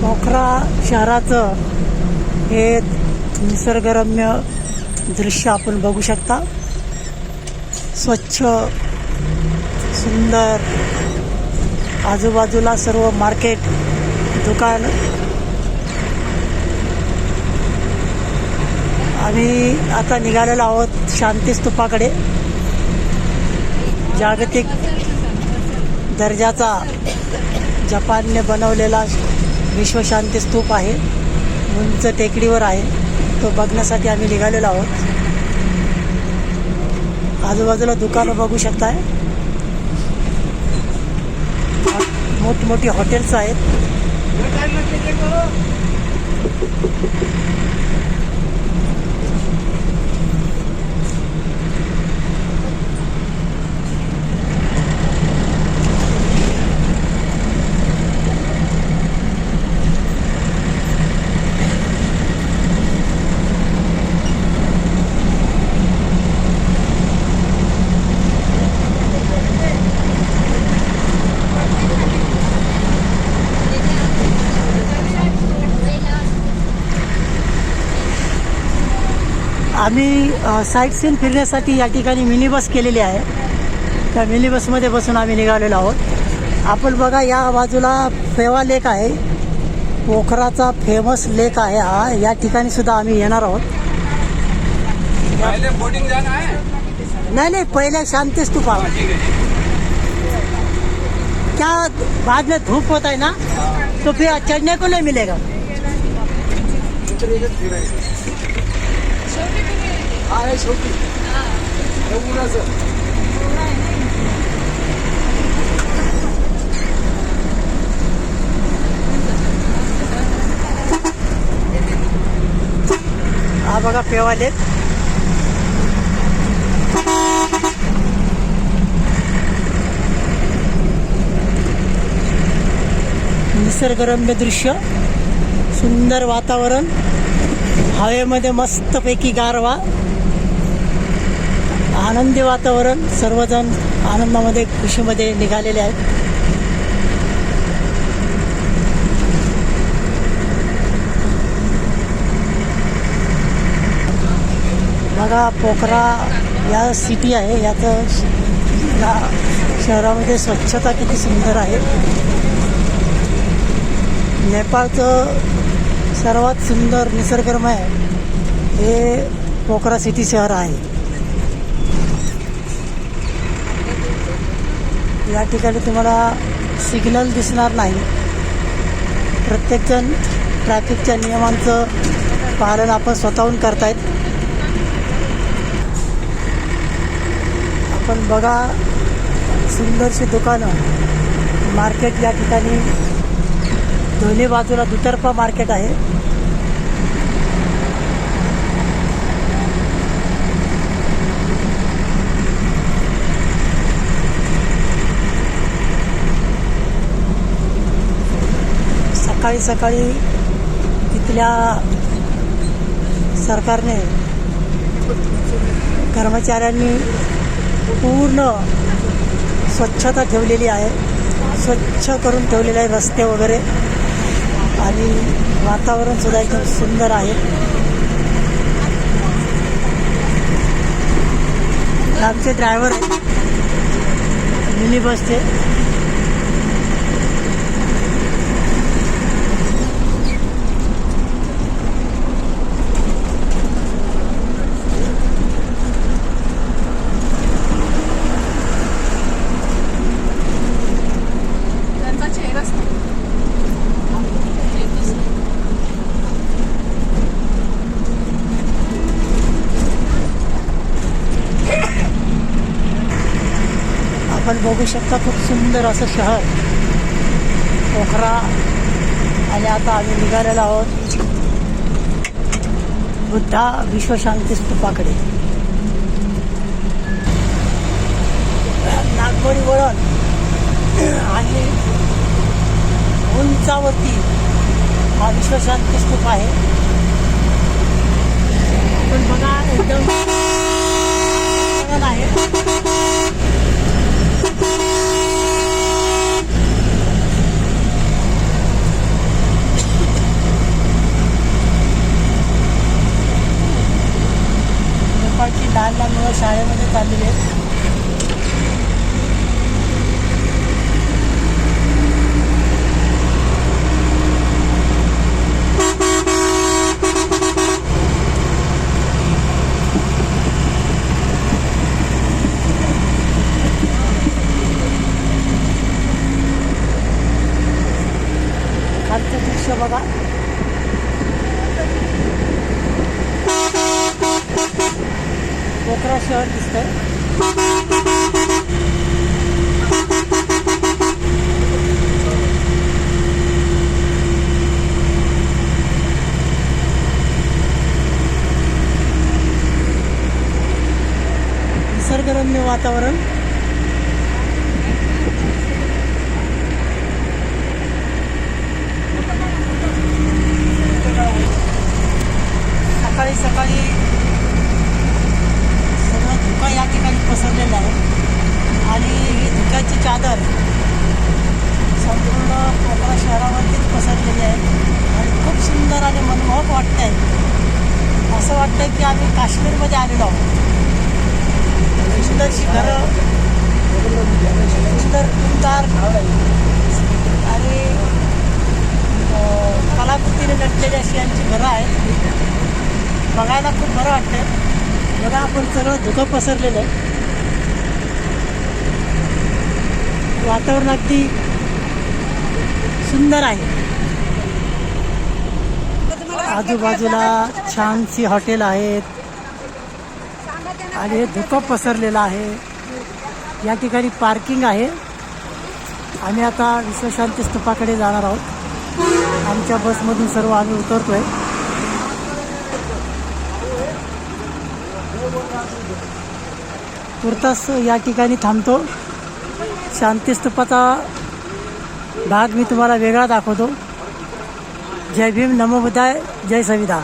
पोखरा शहराचं हे निसर्गरम्य दृश्य आपण बघू शकता. स्वच्छ सुंदर आजूबाजूला सर्व मार्केट दुकान. आम्ही आता निघालेलो आहोत शांतीस्तूपाकडे जागतिक दर्जाचा जपानने बनवलेला विश्वशांती स्तूप आहे. उंच टेकडीवर आहे. तो बघण्यासाठी आम्ही निघालेलो आहोत. आजूबाजूला दुकानं बघू शकताय. मोठमोठी हॉटेल्स आहेत. आम्ही साईट सीन फिरण्यासाठी या ठिकाणी मिनी बस केलेली आहे. त्या मिनी बसमध्ये बसून आम्ही निघालेलो आहोत. आपण बघा या बाजूला फेवा लेक आहे. पोखराचा फेमस लेक आहे हा. या ठिकाणी सुद्धा आम्ही येणार आहोत. नहीं नहीं पहले शांति स्तूप आओ ठीक है क्या बाद में धूप होता है ना तो फिर चढ़ने को नहीं मिलेगा. आहे शेवटी. उन्हाचं. हा बघा पेवाले निसर्गरम्य दृश्य सुंदर वातावरण हवेमध्ये मस्तपैकी गारवा. आनंदी वातावरण सर्वजण आनंदामध्ये खुशीमध्ये निघालेले आहेत. बघा पोखरा या सिटी आहे. यात श- या शहरामध्ये स्वच्छता किती सुंदर आहे. नेपाळचं सर्वात सुंदर निसर्गरम्य हे पोखरा सिटी शहर आहे. या ठिकाणी तुम्हाला सिग्नल दिसणार नाही. प्रत्येकजण ट्रॅफिकच्या नियमांचं पालन आपण स्वतःहून करतायत. आपण बघा सुंदरशी दुकानं मार्केट या ठिकाणी. दोन्ही बाजूला दुतर्फा मार्केट आहे. सकाळी सकाळी इथल्या सरकारने कर्मचाऱ्यांनी पूर्ण स्वच्छता ठेवलेली आहे. स्वच्छ करून ठेवलेले आहे रस्ते वगैरे. आणि वातावरण सुद्धा एकदम सुंदर आहे. आमचे ड्रायव्हर आहेत. मिनी बसचे आपण बघू शकता खूप सुंदर असं शहर. पोखरा. आणि आता आम्ही निघालेलो आहोत बुद्धा विश्वशांती स्तूपाकडे. नागमोडी वळण. आणि उंचावरती हा विश्वशांती स्तूप आहे आपण बघा एकदम आहे लहान लहान मुलं शाळेमध्ये चाललेली आहेत. खालचं दृश्य बघा. पोखरा शहर दिसतंय. निसर्गरम्य वातावरण सकाळी सकाळी सगळं धुका या ठिकाणी पसरलेला आहे आणि ही धुक्याची चादर. संपूर्ण कोकणा शहरावरतीच पसरलेली आहे. आणि खूप सुंदर आणि मनमोहक वाटतं आहे असं वाटतं की आम्ही काश्मीरमध्ये आलेलो आहोत. सुंदरशी घरं सुंदर टुमदार आणि कलाकृतीने नटलेली अशी यांची घरं आहेत. बघायला खूप बरं वाटतं बघा आपण सगळं धुकं पसरलेलं आहे. वातावरण अगदी सुंदर आहे. आजूबाजूला छानशी हॉटेल आहेत. आणि हे धुकं पसरलेलं आहे. या ठिकाणी पार्किंग आहे. आम्ही आता विश्वशांती स्तूपाकडे जाणार आहोत. आमच्या बसमधून सर्व आम्ही उतरतोय. तुर्तास या ठिकाणी थांबतो. शांतीस्तूपाचा भाग मी तुम्हाला वेगळा दाखवतो. जय भीम नमो बुद्धाय जय संविधान.